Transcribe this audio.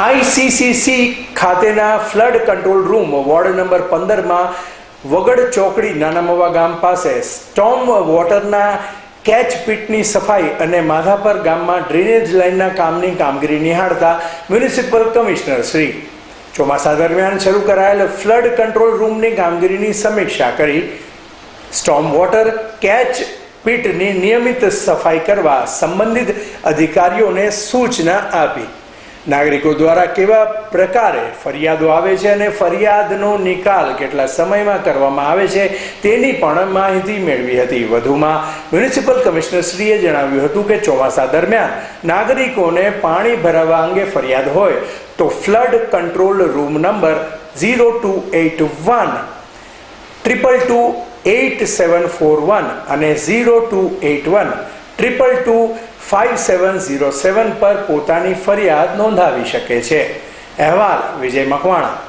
આઈસીસીસી ખાતેના flood control room ward number પંદરમાં વગડ ચોકડી નાનામવા ગામ પાસે સ્ટોમ વોટરના કેચ પીટની સફાઈ અને માધાપર ગામમાં ડ્રેનેજ લાઇનના કામની કામગીરી નિહાળતા મ્યુનિસિપલ કમિશનર શ્રી ચોમાસા દરમિયાન શરૂ કરાયેલ ફ્લડ કંટ્રોલ રૂમની કામગીરીની સમીક્ષા કરી સ્ટોમ વોટર કેચ પીટની નિયમિત સફાઈ કરવા સંબંધિત અધિકારીઓને સૂચના આપી. નાગરિકો દ્વારા કેવા પ્રકારે ફરિયાદો આવે છે અને ફરિયાદનો નિકાલ કેટલા સમયમાં કરવામાં આવે છે તેની પણ માહિતી મેળવી હતી. વધુમાં મ્યુનિસિપલ કમિશનરશ્રીએ જણાવ્યું હતું કે ચોમાસા દરમિયાન નાગરિકોને પાણી ભરાવા અંગે ફરિયાદ હોય તો flood control room number zero two eight one triple two eight seven four one અને zero two eight one triple two five seven zero seven પર પોતાની ફરિયાદ નોંધાવી શકે છે. અહેવાલ વિજય મકવાણા.